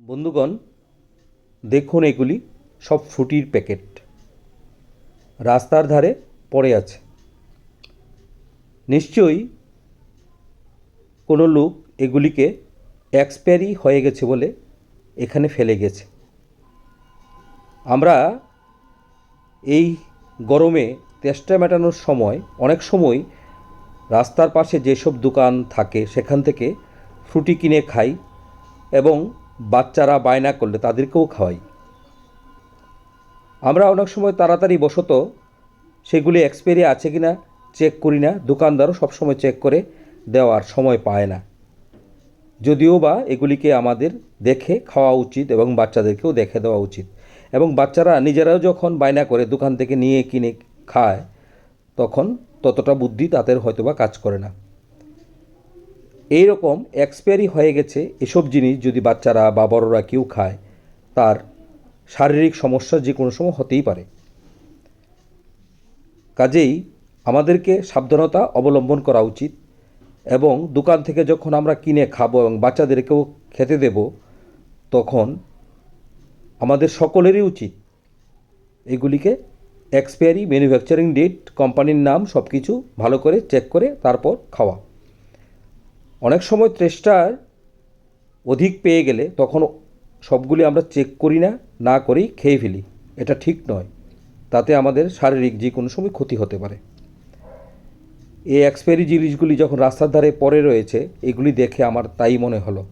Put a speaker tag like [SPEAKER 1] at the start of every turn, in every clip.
[SPEAKER 1] বন্ধুগণ, দেখুন এগুলি সব ফ্রুটির প্যাকেট। রাস্তার ধারে পড়ে আছে। নিশ্চয়ই কোনো লোক এগুলিকে এক্সপায়ারি হয়ে গেছে বলে এখানে ফেলে গেছে। আমরা এই গরমে তেষ্টা মেটানোর সময়, অনেক সময় রাস্তার পাশে যেসব দোকান থাকে, সেখান থেকে ফ্রুটি কিনে খাই এবং বাচ্চারা বায়না করলে তাদেরকেও খাওয়াই। আমরা অনেক সময় তাড়াতাড়ি বশত সেগুলি এক্সপায়ারি আছে কি না চেক করি না, দোকানদারও সবসময় চেক করে দেওয়ার সময় পায় না। যদিও বা এগুলিকে আমাদের দেখে খাওয়া উচিত এবং বাচ্চাদেরকেও দেখে দেওয়া উচিত। এবং বাচ্চারা নিজেরাও যখন বায়না করে দোকান থেকে নিয়ে কিনে খায়, তখন ততটা বুদ্ধি তাদের হয়তোবা কাজ করে না। এই রকম এক্সপায়ারি হয়ে গেছে এসব জিনিস যদি বাচ্চারা বা বড়রা কেউ খায়, তার শারীরিক সমস্যা যে কোনো সময় হতেই পারে। কাজেই আমাদেরকে সাবধানতা অবলম্বন করা উচিত এবং দোকান থেকে যখন আমরা কিনে খাব এবং বাচ্চাদেরকেও খেতে দেব, তখন আমাদের সকলেরই উচিত এগুলিকে এক্সপায়ারি ম্যানুফ্যাকচারিং ডেট কোম্পানির নাম সব কিছু ভালো করে চেক করে তারপর খাওয়া। অনেক সময় তেষ্টার অধিক পেয়ে গেলে তখন সবগুলি আমরা চেক করি না না করেই খেয়ে ফেলি। এটা ঠিক নয়। তাতে আমাদের শারীরিক যে কোনো সময় ক্ষতি হতে পারে। এই এক্সপায়ারি জিনিসগুলি যখন রাস্তার ধারে পড়ে রয়েছে, এগুলি দেখে আমার তাই মনে হলো।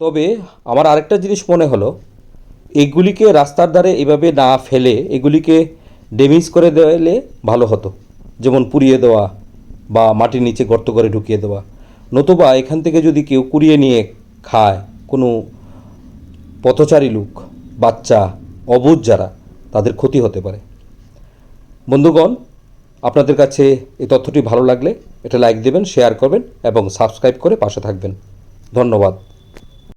[SPEAKER 1] তবে আমার আরেকটা জিনিস মনে হলো, এগুলিকে রাস্তার ধারে এভাবে না ফেলে, এগুলিকে ড্যামেজ করে দেওয়ালে ভালো হতো। যেমন পুড়িয়ে দেওয়া বা মাটির নিচে গর্ত করে ঢুকিয়ে দেওয়া। নতুবা এখান থেকে যদি কেউ কুড়িয়ে নিয়ে খায় কোনো পথচারী লোক, বাচ্চা, অবুধ যারা, তাদের ক্ষতি হতে পারে। বন্ধুগণ, আপনাদের কাছে এই তথ্যটি ভালো লাগলে এটা লাইক দেবেন, শেয়ার করবেন এবং সাবস্ক্রাইব করে পাশে থাকবেন। ধন্যবাদ।